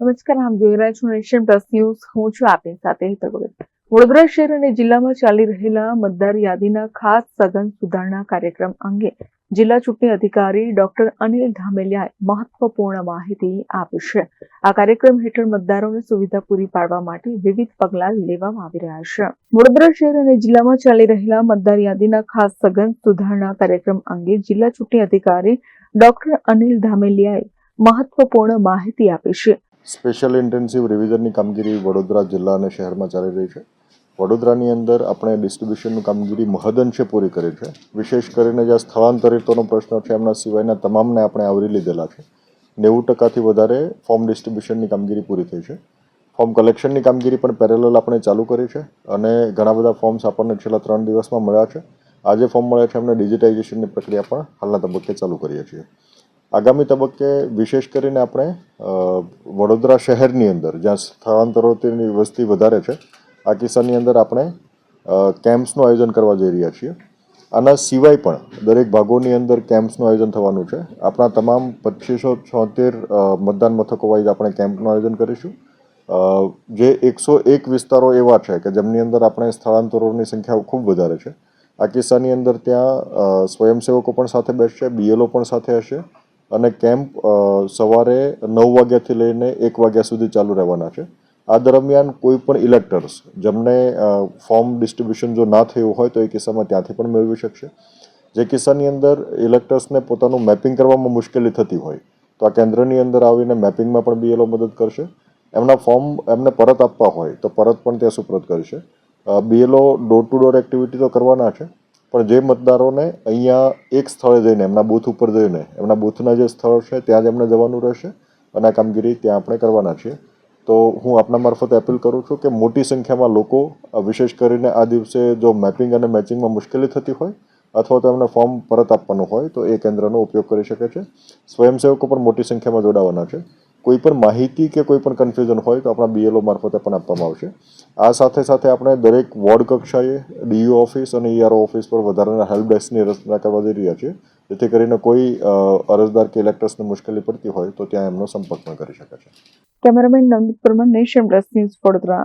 નમસ્કાર, આમ જોઈ રહ્યા છો નેશન પ્લસ ન્યૂઝ. હું છું આપની સાથે હેતલ વડોદરા શહેર અને જિલ્લામાં ચાલી રહેલા મતદાર યાદીના ખાસ સઘન સુધારણા કાર્યક્રમ અંગે જિલ્લા ચૂંટણી અધિકારી ડોક્ટર અનિલ ધામેલિયાએ મહત્વપૂર્ણ માહિતી આપી છે. આ કાર્યક્રમ હેઠળ મતદારોને સુવિધા પૂરી પાડવા માટે વિવિધ પગલાં લેવામાં આવી રહ્યા છે. વડોદરા શહેર અને જિલ્લામાં ચાલી રહેલા મતદાર યાદીના ખાસ સઘન સુધારણા કાર્યક્રમ અંગે જિલ્લા ચૂંટણી અધિકારી ડોક્ટર અનિલ ધામેલિયાએ મહત્વપૂર્ણ માહિતી આપી છે. સ્પેશિયલ ઇન્ટેન્સિવ રિવિઝનની કામગીરી વડોદરા જિલ્લા અને શહેરમાં ચાલી રહી છે. વડોદરાની અંદર આપણે ડિસ્ટ્રીબ્યુશનની કામગીરી મહદઅંશે પૂરી કરી છે. વિશેષ કરીને જ્યાં સ્થળાંતરિતોનો પ્રશ્ન છે, એમના સિવાયના તમામને આપણે આવરી લીધેલા છે. નેવું ટકાથી વધારે ફોર્મ ડિસ્ટ્રીબ્યુશનની કામગીરી પૂરી થઈ છે. ફોર્મ કલેક્શનની કામગીરી પણ પેરેલલ આપણે ચાલુ કરી છે અને ઘણા બધા ફોર્મ્સ આપણને છેલ્લા ત્રણ દિવસમાં મળ્યા છે. આજે ફોર્મ મળ્યા છે, એમને ડિજિટાઇઝેશનની પ્રક્રિયા પણ હાલના તબક્કે ચાલુ કરીએ છીએ. આગામી તબક્કે વિશેષ કરીને આપણે વડોદરા શહેરની અંદર, જ્યાં સ્થળાંતરોની વસ્તી વધારે છે, આ કિસ્સાની અંદર આપણે કેમ્પ્સનું આયોજન કરવા જઈ રહ્યા છીએ. આના સિવાય પણ દરેક ભાગોની અંદર કેમ્પ્સનું આયોજન થવાનું છે. આપણા તમામ પચીસો છોતેર મતદાન મથકો વાઇઝ આપણે કેમ્પનું આયોજન કરીશું. જે એકસો એક વિસ્તારો એવા છે કે જેમની અંદર આપણે સ્થળાંતરોની સંખ્યા ખૂબ વધારે છે. આ કિસ્સાની અંદર ત્યાં સ્વયંસેવકો પણ સાથે બેસશે, બીએલઓ પણ સાથે હશે. અને કેમ્પ સવારે નવ વાગ્યાથી લઈને એક વાગ્યા સુધી ચાલુ રહેવાના છે. આ દરમિયાન કોઈ પણ ઇલેક્ટર્સ, જેમને ફોર્મ ડિસ્ટ્રીબ્યુશન જો ના થયું હોય તો એ કિસ્સામાં ત્યાંથી પણ મેળવી શકશે. જે કિસ્સાની અંદર ઇલેક્ટર્સને પોતાનું મેપિંગ કરવામાં મુશ્કેલી થતી હોય, તો આ કેન્દ્રની અંદર આવીને મેપિંગમાં પણ બીએલઓ મદદ કરશે. એમના ફોર્મ એમને પરત આપવા હોય તો પરત પણ ત્યાં સુપ્રત કરશે BLO door to door activity તો કરવાના છે પણ જે મતદારોને અહીંયા એક સ્થળે જઈને, એમના બૂથ ઉપર જઈને, એમના બૂથના જે સ્થળ છે, ત્યાં જ એમને જવાનું રહેશે અને આ કામગીરી ત્યાં આપણે કરવાના છીએ. તો હું આપના મારફત અપીલ કરું છું કે મોટી સંખ્યામાં લોકો વિશેષ કરીને આ દિવસે જો મેપિંગ અને મેચિંગમાં મુશ્કેલી થતી હોય અથવા તો એમને ફોર્મ પરત આપવાનું હોય, તો એ કેન્દ્રનો ઉપયોગ કરી શકે છે. સ્વયંસેવકો પણ મોટી સંખ્યામાં જોડાવાના છે. કોઈ પણ માહિતી કે કોઈ પણ કન્ફ્યુઝન હોય તો આપણા બીએલઓ મારફતે પણ આપવામાં આવશે. આ સાથે સાથે આપણે દરેક વોર્ડ કક્ષાએ ડીયુ ઓફિસ અને ઈઆરઓ ઓફિસ પર વધારાના હેલ્પ ડેસ્કની રચના કરવા જઈ રહ્યા છીએ. જેથી કરીને કોઈ અરજદાર કે ઇલેક્ટર્સને મુશ્કેલી પડતી હોય તો ત્યાં એમનો સંપર્ક પણ કરી શકે છે. Cameraman Navneet Parmar Nation Plus News Vadodara.